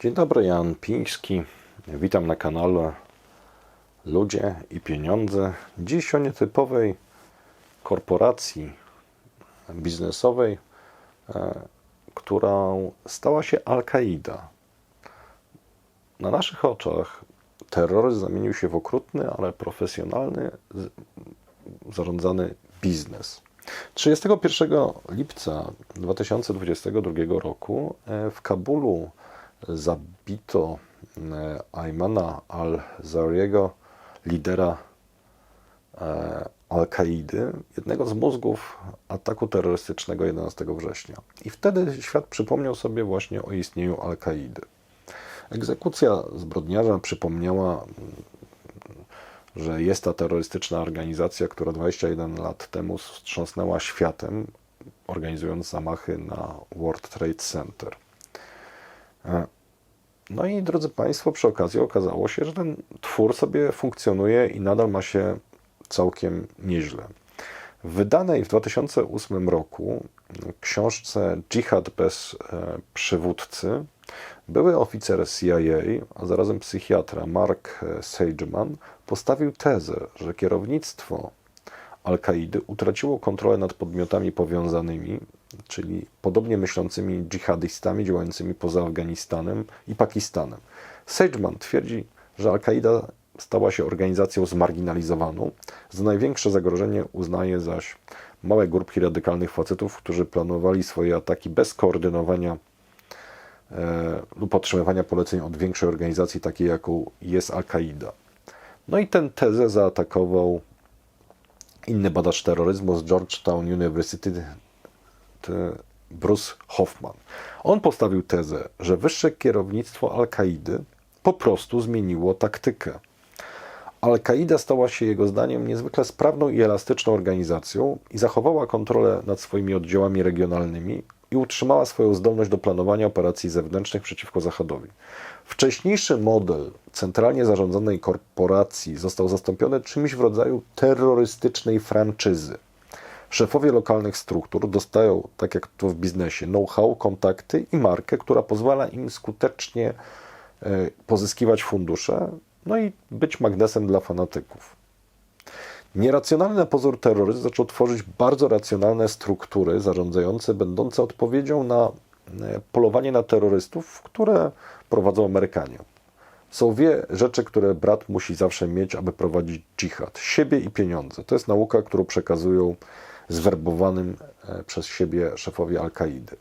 Dzień dobry, Jan Piński. Witam na kanale Ludzie i Pieniądze. Dziś o nietypowej korporacji biznesowej, e, którą stała się Al-Kaida. Na naszych oczach terroryzm zamienił się w okrutny, ale profesjonalny, zarządzany biznes. 31 lipca 2022 roku e, w Kabulu zabito e, Aymana al-Zawriego, lidera e, Al-Kaidy, jednego z mózgów ataku terrorystycznego 11 września. I wtedy świat przypomniał sobie właśnie o istnieniu Al-Kaidy. Egzekucja zbrodniarza przypomniała, że jest ta terrorystyczna organizacja, która 21 lat temu wstrząsnęła światem, organizując zamachy na World Trade Center. E, No i drodzy Państwo, przy okazji okazało się, że ten twór sobie funkcjonuje i nadal ma się całkiem nieźle. W wydanej w 2008 roku książce Dżihad bez e, przywódcy były oficer CIA, a zarazem psychiatra Mark e, Sageman postawił tezę, że kierownictwo Al-Kaidy utraciło kontrolę nad podmiotami powiązanymi, czyli podobnie myślącymi dżihadystami działającymi poza Afganistanem i Pakistanem. Sageman twierdzi, że Al-Kaida stała się organizacją zmarginalizowaną. Za największe zagrożenie uznaje zaś małe grupki radykalnych facetów, którzy planowali swoje ataki bez koordynowania e, lub otrzymywania poleceń od większej organizacji, takiej jaką jest Al-Kaida. No i tę tezę zaatakował inny badacz terroryzmu z Georgetown University, Bruce Hoffman. On postawił tezę, że wyższe kierownictwo Al-Kaidy po prostu zmieniło taktykę. Al-Kaida stała się jego zdaniem niezwykle sprawną i elastyczną organizacją i zachowała kontrolę nad swoimi oddziałami regionalnymi i utrzymała swoją zdolność do planowania operacji zewnętrznych przeciwko Zachodowi. Wcześniejszy model centralnie zarządzanej korporacji został zastąpiony czymś w rodzaju terrorystycznej franczyzy. Szefowie lokalnych struktur dostają, tak jak to w biznesie, know-how, kontakty i markę, która pozwala im skutecznie e, pozyskiwać fundusze, no i być magnesem dla fanatyków. Nieracjonalny na pozór terroryzm zaczął tworzyć bardzo racjonalne struktury zarządzające, będące odpowiedzią na e, polowanie na terrorystów, które prowadzą Amerykanie. Są dwie rzeczy, które brat musi zawsze mieć, aby prowadzić dżihad: siebie i pieniądze. To jest nauka, którą przekazują zwerbowanym e, przez siebie szefowie Al-Kaidy.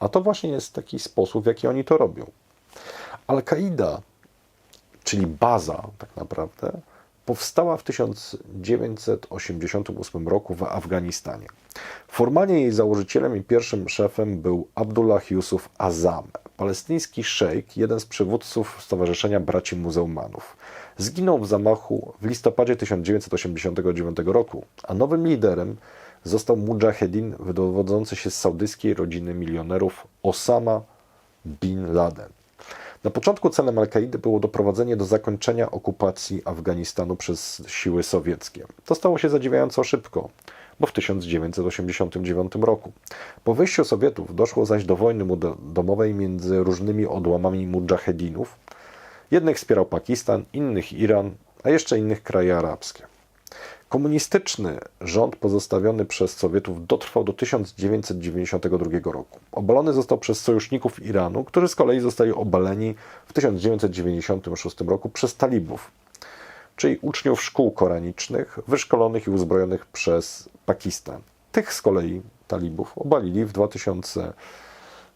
A to właśnie jest taki sposób, w jaki oni to robią. Al-Kaida czyli baza tak naprawdę, powstała w 1988 roku w Afganistanie. Formalnie jej założycielem i pierwszym szefem był Abdullah Yusuf Azam, palestyński szejk, jeden z przywódców Stowarzyszenia Braci Muzułmanów. Zginął w zamachu w listopadzie 1989 roku, a nowym liderem został mujahedin wywodzący się z saudyjskiej rodziny milionerów Osama bin Laden. Na początku celem Al-Kaidy było doprowadzenie do zakończenia okupacji Afganistanu przez siły sowieckie. To stało się zadziwiająco szybko, bo w 1989 roku. Po wyjściu Sowietów doszło zaś do wojny domowej między różnymi odłamami mujahedinów. Jednych wspierał Pakistan, innych Iran, a jeszcze innych kraje arabskie. Komunistyczny rząd pozostawiony przez Sowietów dotrwał do 1992 roku. Obalony został przez sojuszników Iranu, którzy z kolei zostali obaleni w 1996 roku przez talibów, czyli uczniów szkół koranicznych wyszkolonych i uzbrojonych przez Pakistan. Tych z kolei talibów obalili w 2000,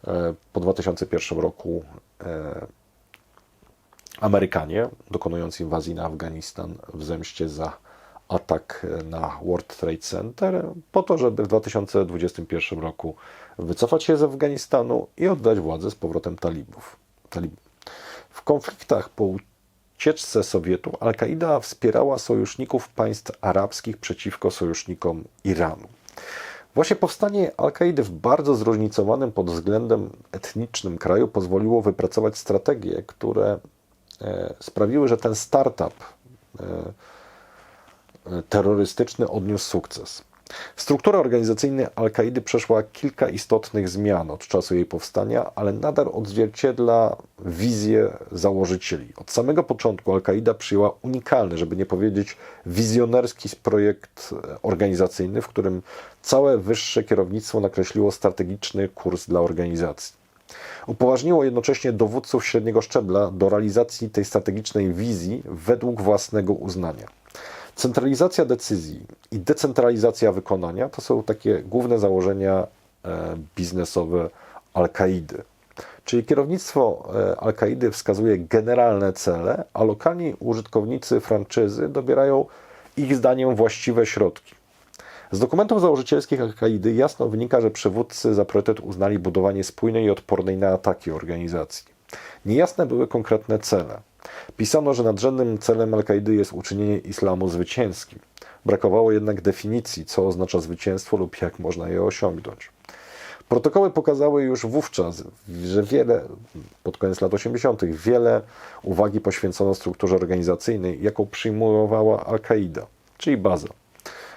e, po 2001 roku e, Amerykanie, dokonując inwazji na Afganistan w zemście za atak na World Trade Center, po to, żeby w 2021 roku wycofać się z Afganistanu i oddać władzę z powrotem talibów. talibom. W konfliktach po ucieczce Sowietów Al-Kaida wspierała sojuszników państw arabskich przeciwko sojusznikom Iranu. Właśnie powstanie Al-Kaidy w bardzo zróżnicowanym pod względem etnicznym kraju pozwoliło wypracować strategie, które e, sprawiły, że ten startup e, terrorystyczny odniósł sukces. Struktura organizacyjna Al-Kaidy przeszła kilka istotnych zmian od czasu jej powstania, ale nadal odzwierciedla wizję założycieli. Od samego początku Al-Kaida przyjęła unikalny, żeby nie powiedzieć wizjonerski projekt organizacyjny, w którym całe wyższe kierownictwo nakreśliło strategiczny kurs dla organizacji. Upoważniło jednocześnie dowódców średniego szczebla do realizacji tej strategicznej wizji według własnego uznania. Centralizacja decyzji i decentralizacja wykonania to są takie główne założenia e, biznesowe Al-Kaidy. Czyli kierownictwo e, Al-Kaidy wskazuje generalne cele, a lokalni użytkownicy franczyzy dobierają ich zdaniem właściwe środki. Z dokumentów założycielskich Al-Kaidy jasno wynika, że przywódcy za priorytet uznali budowanie spójnej i odpornej na ataki organizacji. Niejasne były konkretne cele. Pisano, że nadrzędnym celem Al-Kaidy jest uczynienie islamu zwycięskim. Brakowało jednak definicji, co oznacza zwycięstwo lub jak można je osiągnąć. Protokoły pokazały już wówczas, że wiele, pod koniec lat 80., wiele uwagi poświęcono strukturze organizacyjnej, jaką przyjmowała Al-Kaida, czyli baza.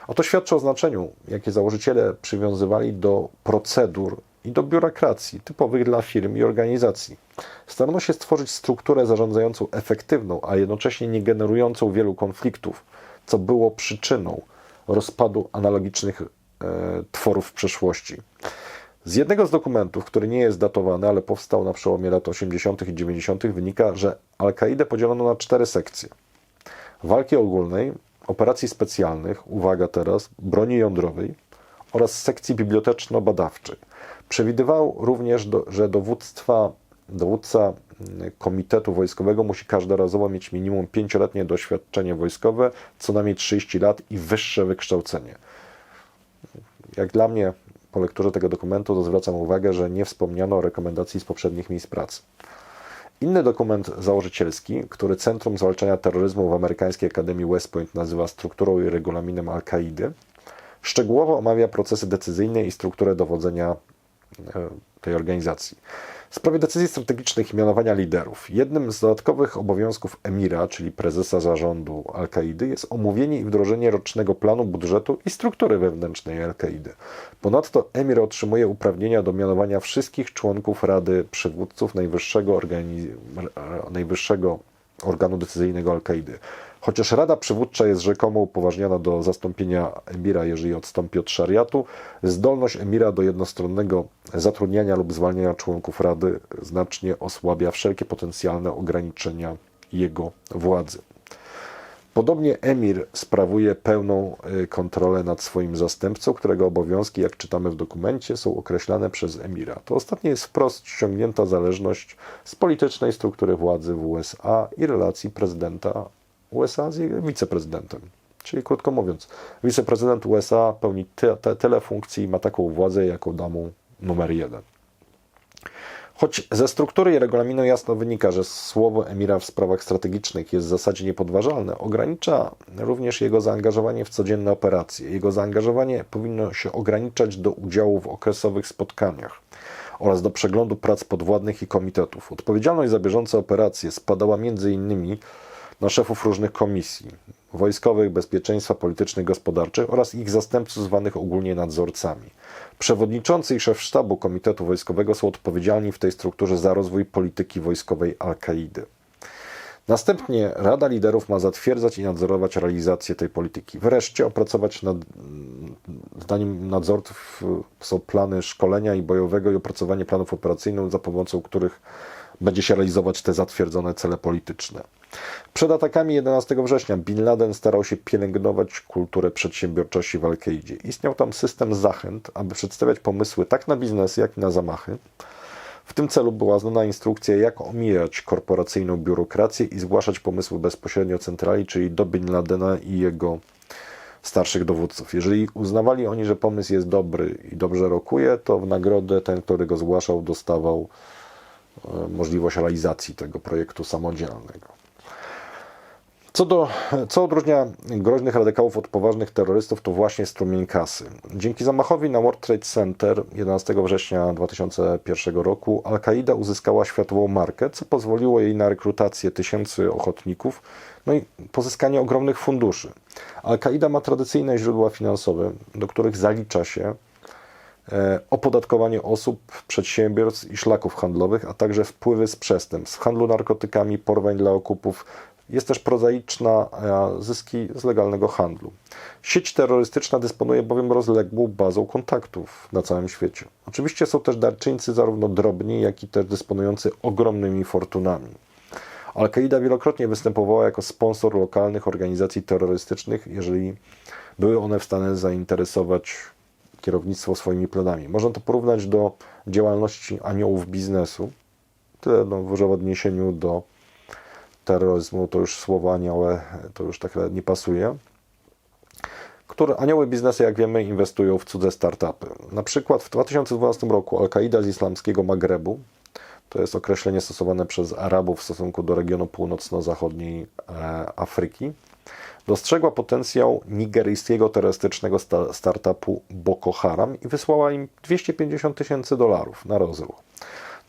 Oto świadczy o znaczeniu, jakie założyciele przywiązywali do procedur i do biurokracji typowych dla firm i organizacji. Starano się stworzyć strukturę zarządzającą efektywną, a jednocześnie nie generującą wielu konfliktów, co było przyczyną rozpadu analogicznych e, tworów w przeszłości. Z jednego z dokumentów, który nie jest datowany, ale powstał na przełomie lat 80. i 90., wynika, że Al-Kaidę podzielono na cztery sekcje: walki ogólnej, operacji specjalnych, uwaga teraz, broni jądrowej oraz sekcji biblioteczno-badawczej. Przewidywał również, do, że dowództwa, dowódca mm, Komitetu Wojskowego musi każdorazowo mieć minimum pięcioletnie doświadczenie wojskowe, co najmniej 30 lat i wyższe wykształcenie. Jak dla mnie, po lekturze tego dokumentu, to zwracam uwagę, że nie wspomniano o rekomendacji z poprzednich miejsc pracy. Inny dokument założycielski, który Centrum Zwalczania Terroryzmu w Amerykańskiej Akademii West Point nazywa strukturą i regulaminem Al-Kaidy, szczegółowo omawia procesy decyzyjne i strukturę dowodzenia tej organizacji. W sprawie decyzji strategicznych i mianowania liderów, jednym z dodatkowych obowiązków emira, czyli prezesa zarządu Al-Kaidy, jest omówienie i wdrożenie rocznego planu budżetu i struktury wewnętrznej Al-Kaidy. Ponadto emir otrzymuje uprawnienia do mianowania wszystkich członków Rady Przywódców najwyższego, najwyższego organu decyzyjnego Al-Kaidy. Chociaż Rada Przywódcza jest rzekomo upoważniona do zastąpienia emira, jeżeli odstąpi od szariatu, zdolność emira do jednostronnego zatrudniania lub zwalniania członków Rady znacznie osłabia wszelkie potencjalne ograniczenia jego władzy. Podobnie emir sprawuje pełną y, kontrolę nad swoim zastępcą, którego obowiązki, jak czytamy w dokumencie, są określane przez emira. To ostatnie jest wprost ściągnięta zależność z politycznej struktury władzy w USA i relacji prezydenta USA z wiceprezydentem. Czyli krótko mówiąc, wiceprezydent USA pełni te, tyle funkcji i ma taką władzę, jaką da mu numer jeden. Choć ze struktury i regulaminu jasno wynika, że słowo emira w sprawach strategicznych jest w zasadzie niepodważalne, ogranicza również jego zaangażowanie w codzienne operacje. Jego zaangażowanie powinno się ograniczać do udziału w okresowych spotkaniach oraz do przeglądu prac podwładnych i komitetów. Odpowiedzialność za bieżące operacje spadała między innymi na szefów różnych komisji wojskowych, bezpieczeństwa politycznych, gospodarczych oraz ich zastępców zwanych ogólnie nadzorcami. Przewodniczący i szef sztabu Komitetu Wojskowego są odpowiedzialni w tej strukturze za rozwój polityki wojskowej Al-Kaidy. Następnie Rada Liderów ma zatwierdzać i nadzorować realizację tej polityki. Wreszcie opracować nad, zdaniem nadzorców są plany szkolenia i bojowego i opracowanie planów operacyjnych, za pomocą których będzie się realizować te zatwierdzone cele polityczne. Przed atakami 11 września Bin Laden starał się pielęgnować kulturę przedsiębiorczości w Al-Kaidzie. Istniał tam system zachęt, aby przedstawiać pomysły tak na biznes, jak i na zamachy. W tym celu była znana instrukcja, jak omijać korporacyjną biurokrację i zgłaszać pomysły bezpośrednio centrali, czyli do Bin Ladena i jego starszych dowódców. Jeżeli uznawali oni, że pomysł jest dobry i dobrze rokuje, to w nagrodę ten, który go zgłaszał, dostawał e, możliwość realizacji tego projektu samodzielnego. Co, do, co odróżnia groźnych radykałów od poważnych terrorystów, to właśnie strumień kasy. Dzięki zamachowi na World Trade Center 11 września 2001 roku Al-Qaida uzyskała światową markę, co pozwoliło jej na rekrutację tysięcy ochotników, no i pozyskanie ogromnych funduszy. Al-Qaida ma tradycyjne źródła finansowe, do których zalicza się e, opodatkowanie osób, przedsiębiorstw i szlaków handlowych, a także wpływy z przestępstw, handlu narkotykami, porwań dla okupów, jest też prozaiczna zyski z legalnego handlu. Sieć terrorystyczna dysponuje bowiem rozległą bazą kontaktów na całym świecie. Oczywiście są też darczyńcy zarówno drobni, jak i też dysponujący ogromnymi fortunami. Al-Qaida wielokrotnie występowała jako sponsor lokalnych organizacji terrorystycznych, jeżeli były one w stanie zainteresować kierownictwo swoimi planami. Można to porównać do działalności aniołów biznesu, tyle no, w odniesieniu do terroryzmu, to już słowo aniołe to już tak nie pasuje. Które anioły biznesu, jak wiemy, inwestują w cudze startupy. Na przykład w 2012 roku Al-Qaida z islamskiego Magrebu, to jest określenie stosowane przez Arabów w stosunku do regionu północno-zachodniej e, Afryki, dostrzegła potencjał nigeryjskiego terrorystycznego startupu Boko Haram i wysłała im 250 tysięcy dolarów na rozruch.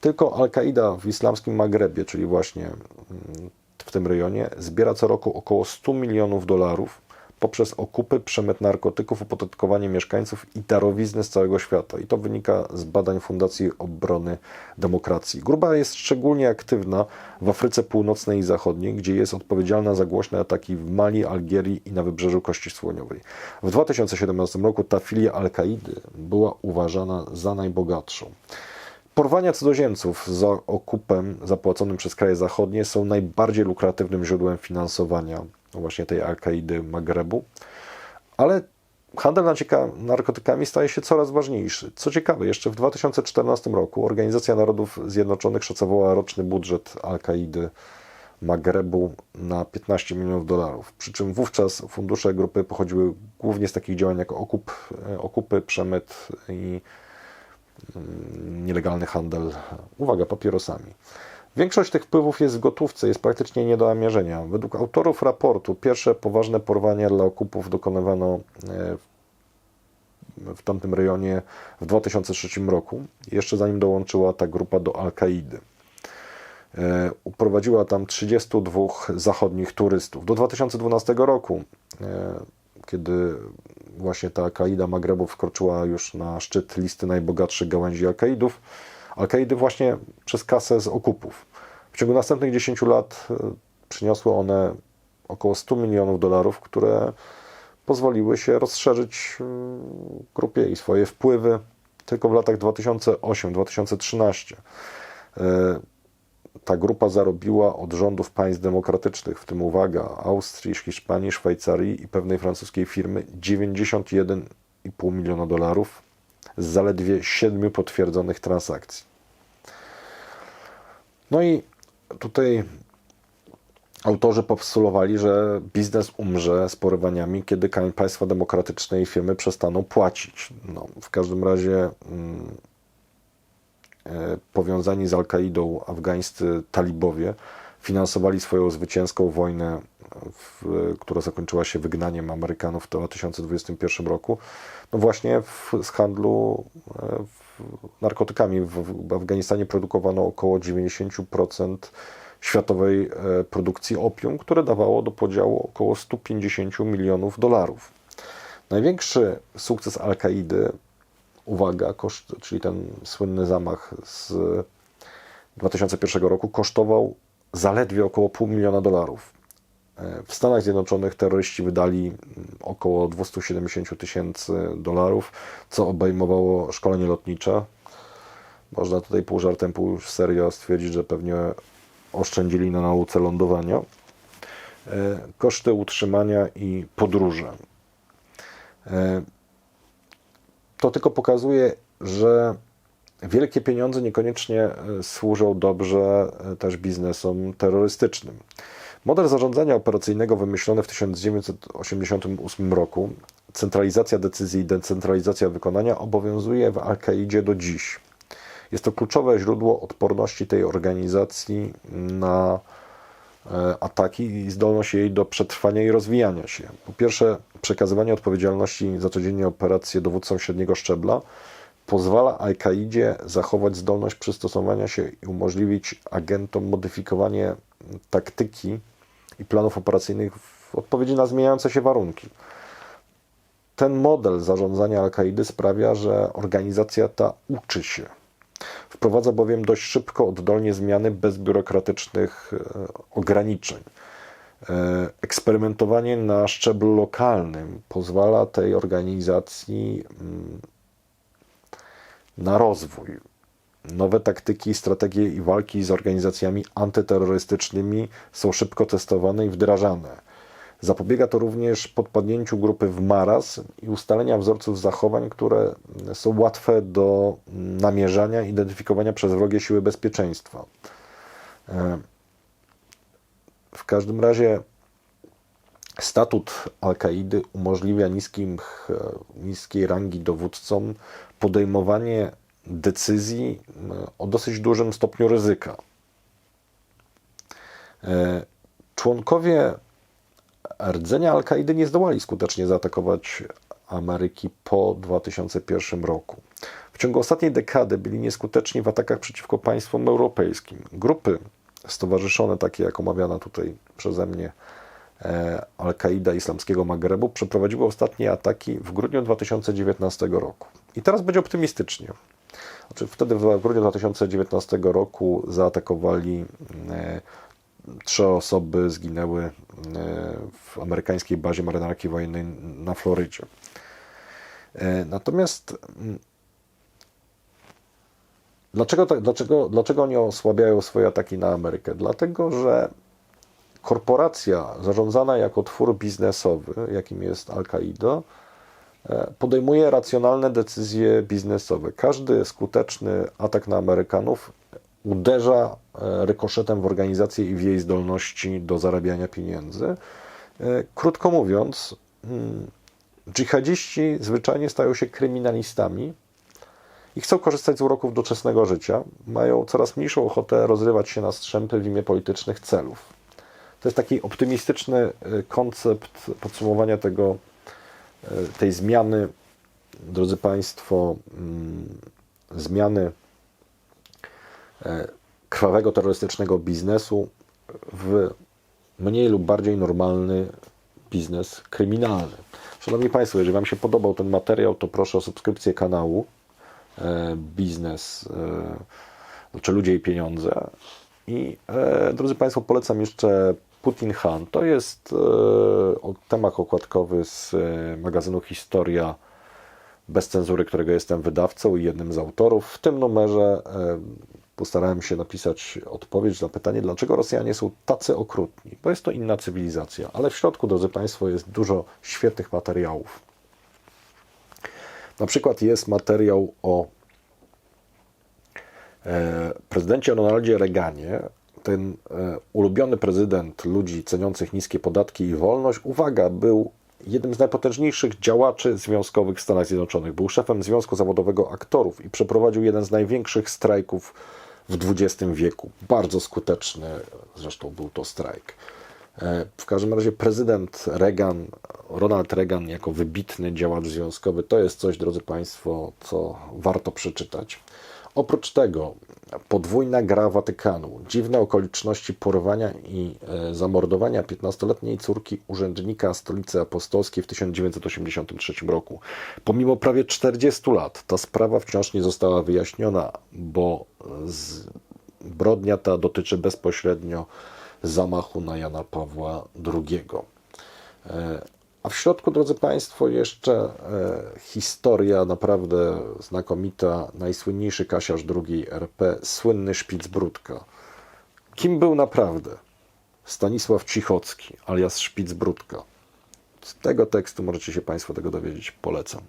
Tylko Al-Qaida w islamskim Magrebie, czyli właśnie mm, w tym rejonie zbiera co roku około 100 milionów dolarów poprzez okupy, przemyt narkotyków, opodatkowanie mieszkańców i darowizny z całego świata. I to wynika z badań Fundacji Obrony Demokracji. Grupa jest szczególnie aktywna w Afryce Północnej i Zachodniej, gdzie jest odpowiedzialna za głośne ataki w Mali, Algierii i na wybrzeżu Kości Słoniowej. W 2017 roku ta filia Al-Kaidy była uważana za najbogatszą. Porwania cudzoziemców za okupem zapłaconym przez kraje zachodnie są najbardziej lukratywnym źródłem finansowania właśnie tej Al-Kaidy Magrebu, ale handel narkotykami staje się coraz ważniejszy. Co ciekawe, jeszcze w 2014 roku Organizacja Narodów Zjednoczonych szacowała roczny budżet Al-Kaidy Magrebu na 15 milionów dolarów. Przy czym wówczas fundusze grupy pochodziły głównie z takich działań jak okup, okupy, przemyt i nielegalny handel, uwaga, papierosami. Większość tych wpływów jest w gotówce, jest praktycznie nie do namierzenia. Według autorów raportu pierwsze poważne porwania dla okupów dokonywano e, w tamtym rejonie w 2003 roku, jeszcze zanim dołączyła ta grupa do Al-Kaidy. E, uprowadziła tam 32 zachodnich turystów. Do 2012 roku, e, kiedy właśnie ta Al-Kaida Magrebu wkroczyła już na szczyt listy najbogatszych gałęzi Al-Kaidów. Al-Kaidy właśnie przez kasę z okupów. W ciągu następnych 10 lat e, przyniosły one około 100 milionów dolarów, które pozwoliły się rozszerzyć e, grupie i swoje wpływy tylko w latach 2008-2013 ta grupa zarobiła od rządów państw demokratycznych, w tym uwaga, Austrii, Hiszpanii, Szwajcarii i pewnej francuskiej firmy 91,5 miliona dolarów z zaledwie siedmiu potwierdzonych transakcji. No i tutaj autorzy postulowali, że biznes umrze z porywaniami, kiedy państwa demokratyczne i firmy przestaną płacić. No, w każdym razie. Mm, powiązani z Al-Kaidą afgańscy talibowie finansowali swoją zwycięską wojnę, w, która zakończyła się wygnaniem Amerykanów w 2021 roku, no właśnie w, z handlu e, narkotykami. W, w Afganistanie produkowano około 90% światowej e, produkcji opium, które dawało do podziału około 150 milionów dolarów. Największy sukces Al-Kaidy uwaga, koszt, czyli ten słynny zamach z 2001 roku kosztował zaledwie około pół miliona dolarów. E, w Stanach Zjednoczonych terroryści wydali mm, około 270 tysięcy dolarów, co obejmowało szkolenie lotnicze. Można tutaj pół żartem, pół serio stwierdzić, że pewnie oszczędzili na nauce lądowania. E, koszty utrzymania i podróże. To tylko pokazuje, że wielkie pieniądze niekoniecznie e, służą dobrze e, też biznesom terrorystycznym. Model zarządzania operacyjnego wymyślony w 1988 roku, centralizacja decyzji i decentralizacja wykonania obowiązuje w Al-Kaidzie do dziś. Jest to kluczowe źródło odporności tej organizacji na ataki i zdolność jej do przetrwania i rozwijania się. Po pierwsze, przekazywanie odpowiedzialności za codziennie operacje dowódcom średniego szczebla pozwala Al-Kaidzie zachować zdolność przystosowania się i umożliwić agentom modyfikowanie taktyki i planów operacyjnych w odpowiedzi na zmieniające się warunki. Ten model zarządzania Al-Kaidy sprawia, że organizacja ta uczy się. Wprowadza bowiem dość szybko, oddolnie zmiany bez biurokratycznych e, ograniczeń. E, Eksperymentowanie na szczeblu lokalnym pozwala tej organizacji mm, na rozwój. Nowe taktyki, strategie i walki z organizacjami antyterrorystycznymi są szybko testowane i wdrażane. Zapobiega to również podpadnięciu grupy w marazm i ustalenia wzorców zachowań, które są łatwe do namierzania identyfikowania przez wrogie siły bezpieczeństwa. E, W każdym razie statut Al-Kaidy umożliwia niskim, niskiej rangi dowódcom podejmowanie decyzji e, o dosyć dużym stopniu ryzyka. E, Członkowie rdzenia Al-Kaidy nie zdołali skutecznie zaatakować Ameryki po 2001 roku. W ciągu ostatniej dekady byli nieskuteczni w atakach przeciwko państwom europejskim. Grupy stowarzyszone, takie jak omawiana tutaj przeze mnie e, Al-Kaida Islamskiego Magrebu, przeprowadziły ostatnie ataki w grudniu 2019 roku. I teraz będzie optymistycznie. Znaczy, wtedy w grudniu 2019 roku zaatakowali e, Trzy osoby zginęły e, w amerykańskiej bazie marynarki wojennej na Florydzie. E, Natomiast mm, dlaczego, dlaczego, dlaczego oni osłabiają swoje ataki na Amerykę? Dlatego, że korporacja zarządzana jako twór biznesowy, jakim jest Al-Qaida, e, podejmuje racjonalne decyzje biznesowe. Każdy skuteczny atak na Amerykanów uderza e, rykoszetem w organizację i w jej zdolności do zarabiania pieniędzy. E, Krótko mówiąc, mm, dżihadziści zwyczajnie stają się kryminalistami i chcą korzystać z uroków doczesnego życia. Mają coraz mniejszą ochotę rozrywać się na strzępy w imię politycznych celów. To jest taki optymistyczny e, koncept podsumowania tego, tej zmiany, drodzy Państwo, mm, zmiany krwawego terrorystycznego biznesu w mniej lub bardziej normalny biznes kryminalny. Szanowni Państwo, jeżeli Wam się podobał ten materiał, to proszę o subskrypcję kanału e, Biznes, e, czy Ludzie i Pieniądze. I e, drodzy Państwo, polecam jeszcze Putin Han. To jest e, temat okładkowy z e, magazynu Historia bez cenzury, którego jestem wydawcą i jednym z autorów. W tym numerze e, postarałem się napisać odpowiedź na pytanie, dlaczego Rosjanie są tacy okrutni. Bo jest to inna cywilizacja, ale w środku, drodzy Państwo, jest dużo świetnych materiałów. Na przykład jest materiał o e, prezydencie Ronaldzie Reaganie, ten e, ulubiony prezydent ludzi ceniących niskie podatki i wolność, uwaga, był jednym z najpotężniejszych działaczy związkowych w Stanach Zjednoczonych. Był szefem Związku Zawodowego Aktorów i przeprowadził jeden z największych strajków w XX wieku. Bardzo skuteczny zresztą był to strajk. E, W każdym razie prezydent Reagan, Ronald Reagan jako wybitny działacz związkowy, to jest coś, drodzy Państwo, co warto przeczytać. Oprócz tego podwójna gra Watykanu, dziwne okoliczności porwania i e, zamordowania 15-letniej córki urzędnika stolicy apostolskiej w 1983 roku. Pomimo prawie 40 lat ta sprawa wciąż nie została wyjaśniona, bo zbrodnia ta dotyczy bezpośrednio zamachu na Jana Pawła II. E, A w środku, drodzy Państwo, jeszcze e, historia naprawdę znakomita. Najsłynniejszy kasiarz II RP, słynny Szpicbródka. Kim był naprawdę? Stanisław Cichocki, alias Szpicbródka. Z tego tekstu możecie się Państwo tego dowiedzieć. Polecam.